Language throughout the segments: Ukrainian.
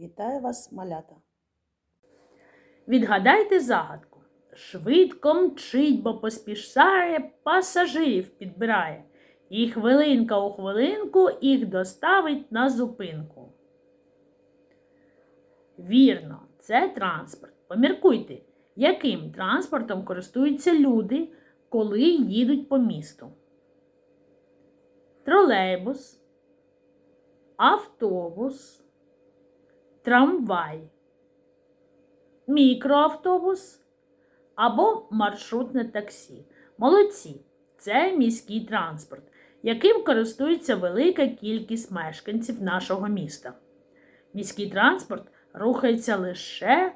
Вітаю вас, малята! Відгадайте загадку. Швидко мчить, бо поспішає, пасажирів підбирає. І хвилинка у хвилинку їх доставить на зупинку. Вірно, це транспорт. Поміркуйте, яким транспортом користуються люди, коли їдуть по місту. Тролейбус, автобус, трамвай мікроавтобус або маршрутне таксі. Молодці! Це міський транспорт, яким користується велика кількість мешканців нашого міста. Міський транспорт рухається лише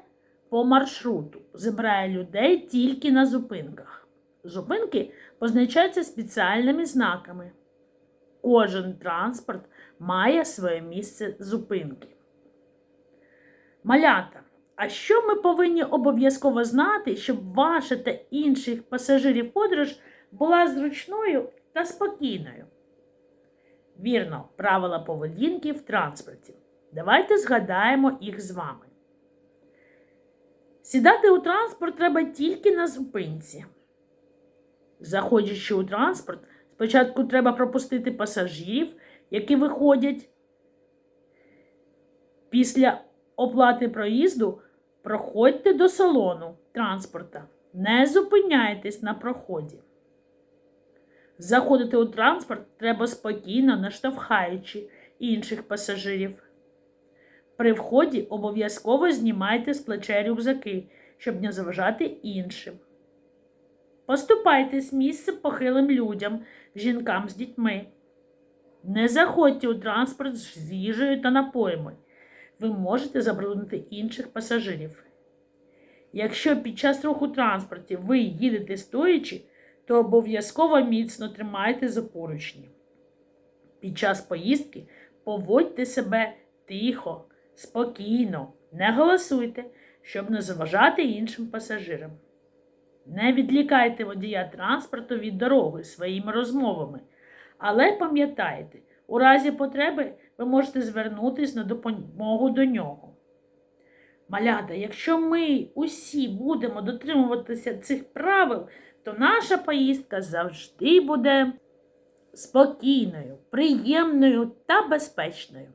по маршруту, забирає людей тільки на зупинках. Зупинки позначаються спеціальними знаками. Кожен транспорт має своє місце зупинки. Малята. А що ми повинні обов'язково знати, щоб ваша та інших пасажирів подорож була зручною та спокійною? Вірно, правила поведінки в транспорті. Давайте згадаємо їх з вами. Сідати у транспорт треба тільки на зупинці. Заходячи у транспорт, спочатку треба пропустити пасажирів, які виходять. Після оплати проїзду проходьте до салону транспорта. Не зупиняйтесь на проході. Заходити у транспорт треба спокійно, не штовхаючи інших пасажирів. При вході обов'язково знімайте з плече рюкзаки, щоб не заважати іншим. Поступайтесь місце похилим людям, жінкам з дітьми. Не заходьте у транспорт з їжею та напоями ви можете забруднити інших пасажирів. Якщо під час руху транспорті ви їдете стоячи, то обов'язково міцно тримайте за поручні. Під час поїздки поводьте себе тихо, спокійно, не голосуйте, щоб не заважати іншим пасажирам. Не відлікайте водія транспорту від дороги своїми розмовами, але пам'ятайте, у разі потреби ви можете звернутися на допомогу до нього. Малята, якщо ми усі будемо дотримуватися цих правил, то наша поїздка завжди буде спокійною, приємною та безпечною.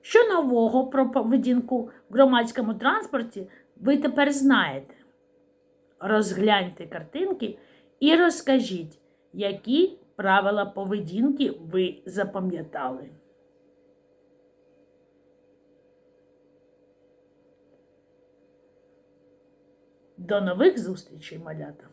Що нового про поведінку в громадському транспорті ви тепер знаєте? Розгляньте картинки і розкажіть, які правила поведінки ви запам'ятали. До нових зустрічей, малята!